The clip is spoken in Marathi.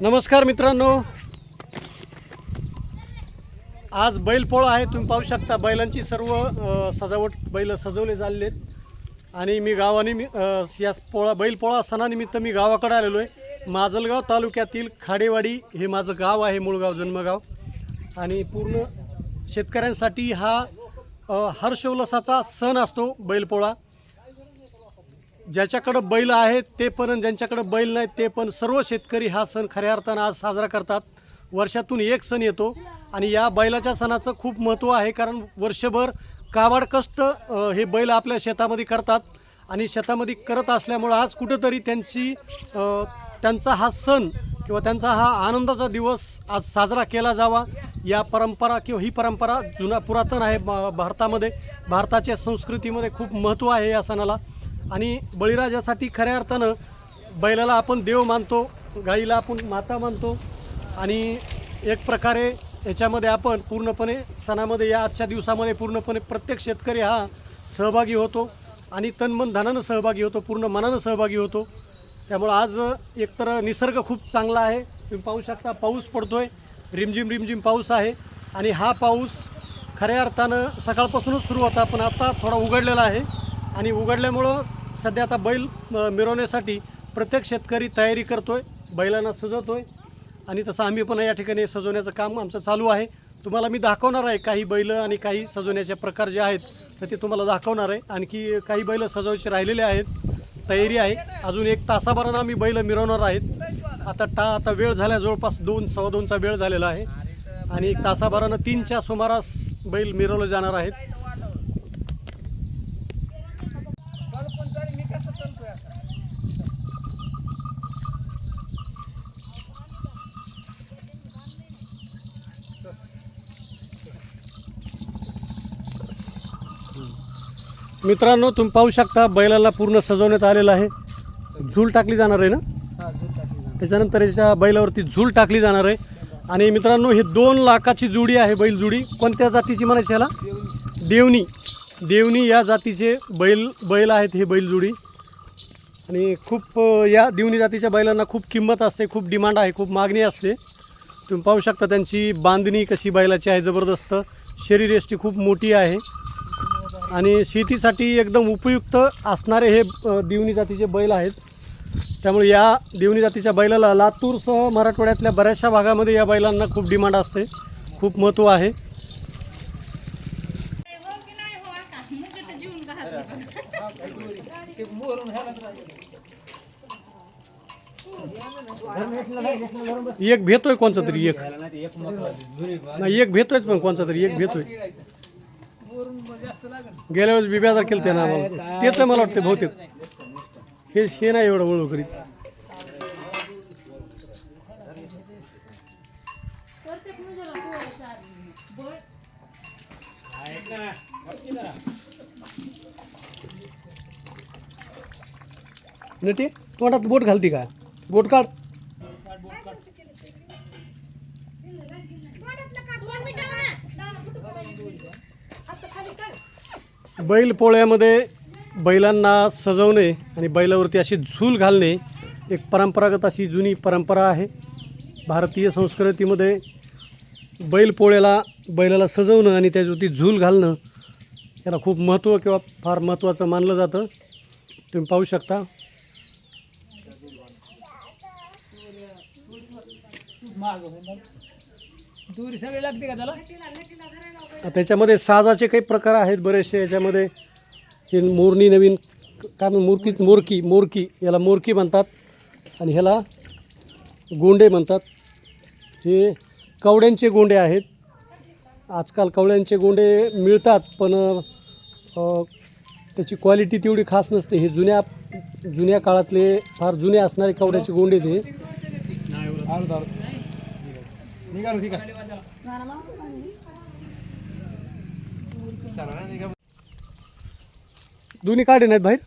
नमस्कार मित्रांनो. आज बैलपोळा आहे तुम्ही पाहू शकता. बैलांची सर्व सजावट बैल सजवले झालेले आहेत आणि मी गावाने मी या पोळा बैलपोळा सणानिमित्त मी गावाकडे आलेलो आहे. माजलगाव तालुक्यातील खाडेवाडी हे माझं गाव आहे मूळगाव जन्मगाव. आणि पूर्ण शेतकऱ्यांसाठी हा हर्षोल्लासाचा सण असतो बैलपोळा ज्याच्याकडं बैल आहेत ते पण ज्यांच्याकडं बैल नाहीत ते पण सर्व शेतकरी हा सण खऱ्या अर्थानं आज साजरा करतात. वर्षातून एक सण येतो आणि या बैलाच्या सणाचं खूप महत्त्व आहे कारण वर्षभर काबाड कष्ट हे बैल आपल्या शेतामध्ये करतात आणि शेतामध्ये करत असल्यामुळं आज कुठंतरी त्यांची त्यांचा हा सण किंवा त्यांचा हा आनंदाचा दिवस आज साजरा केला जावा. या परंपरा किंवा ही परंपरा जुना पुरातन आहे भारतामध्ये. भारताच्या संस्कृतीमध्ये खूप महत्त्व आहे या सणाला. आणि बळीराजासाठी खऱ्या अर्थानं बैलाला आपण देव मानतो गाईला आपण माता मानतो आणि एक प्रकारे याच्यामध्ये आपण पूर्णपणे सणामध्ये या आजच्या दिवसामध्ये पूर्णपणे प्रत्येक शेतकरी हा सहभागी होतो आणि तनमन धनानं सहभागी होतो पूर्ण मनानं सहभागी होतो. त्यामुळं आज एकतर निसर्ग खूप चांगला आहे. तुम्ही पाहू शकता पाऊस पडतोय. रिमझिम रिमझिम पाऊस आहे आणि हा पाऊस खऱ्या अर्थानं सकाळपासूनच सुरू होता पण आता थोडा उघडलेला आहे आणि उघडल्यामुळं सध्या आता बैल मिरवण्यासाठी प्रत्येक शेतकरी तयारी करतो आहे बैलांना सजवतो आहे आणि तसं आम्ही पण या ठिकाणी सजवण्याचं काम आमचं चालू आहे. तुम्हाला मी दाखवणार आहे काही बैल आणि काही सजवण्याचे प्रकार जे आहेत तर ते तुम्हाला दाखवणार आहे. आणखी काही बैल सजवायचे राहिलेले आहेत तयारी आहे. अजून एक तासाभरानं आम्ही बैल मिरवणार आहेत. आता टा आता वेळ झाला जवळपास दोन सव्वा दोनचा वेळ झालेला आहे. आणि एक तासाभरानं तीनच्या सुमारास बैल मिरवले जाणार आहेत. मित्रांनो तुम्ही पाहू शकता बैलाला पूर्ण सजवण्यात आलेलं आहे. झूल टाकली जाणार आहे ना? त्याच्यानंतर याच्या बैलावरती झूल टाकली जाणार आहे. आणि मित्रांनो ही दोन लाखाची जोडी आहे बैल जोडी. कोणत्या जातीची म्हणायची याला? देवणी. देवणी या जातीचे बैल बैल आहेत हे बैल जोडी. आणि खूप या देवणी जातीच्या बैलांना खूप किंमत असते खूप डिमांड आहे खूप मागणी असते. तुम्ही पाहू शकता त्यांची बांधणी कशी बैलाची आहे जबरदस्त. शरीरयष्टी खूप मोठी आहे. आणि शेतीसाठी एकदम उपयुक्त असणारे हे दिवणी देवणी जातीचे बैल आहेत. त्यामुळे या देवणी जातीच्या बैलाला लातूरसह मराठवाड्यातल्या बऱ्याचशा भागामध्ये या बैलांना खूप डिमांड असते. खूप महत्त्व आहे. एक भेटतोय कोणचा तरी एक. नाही एक भेटोयच पण कोणचा तरी एक भेटतोय. गेल्या वेळेस बिब्याजार केलं त्यानं आम्हाला. तेच मला वाटतं बहुतेक. हे हे नाही एवढं वळू करीत. नटी तोंडात बोट घालती का? बोट काढ. बैल पोळ्यामध्ये बैलांना सजवणे आणि बैलावरती अशी झूल घालणे एक परंपरागत अशी जुनी परंपरा आहे. भारतीय संस्कृतीमध्ये बैलपोळ्याला बैलाला सजवणं आणि त्याच्यावरती झूल घालणं याला खूप महत्त्व किंवा फार महत्त्वाचं मानलं जातं. तुम्ही पाहू शकता. दूर सगळे लागते का त्याला? त्याच्यामध्ये साजाचे काही प्रकार आहेत बरेचसे याच्यामध्ये. हे मोरणी नवीन काय म्हणून मोरकी मोरकी मोरकी याला मोरकी म्हणतात. आणि ह्याला गोंडे म्हणतात. हे कवड्यांचे गोंडे आहेत. आजकाल कवड्यांचे गोंडे मिळतात पण अ, त्याची क्वालिटी तेवढी खास नसते. हे जुन्या जुन्या काळातले फार जुने असणारे कवड्याचे गोंडे ते. निघालो ठीक आहे दोन्ही काढे नाहीत बाहेर?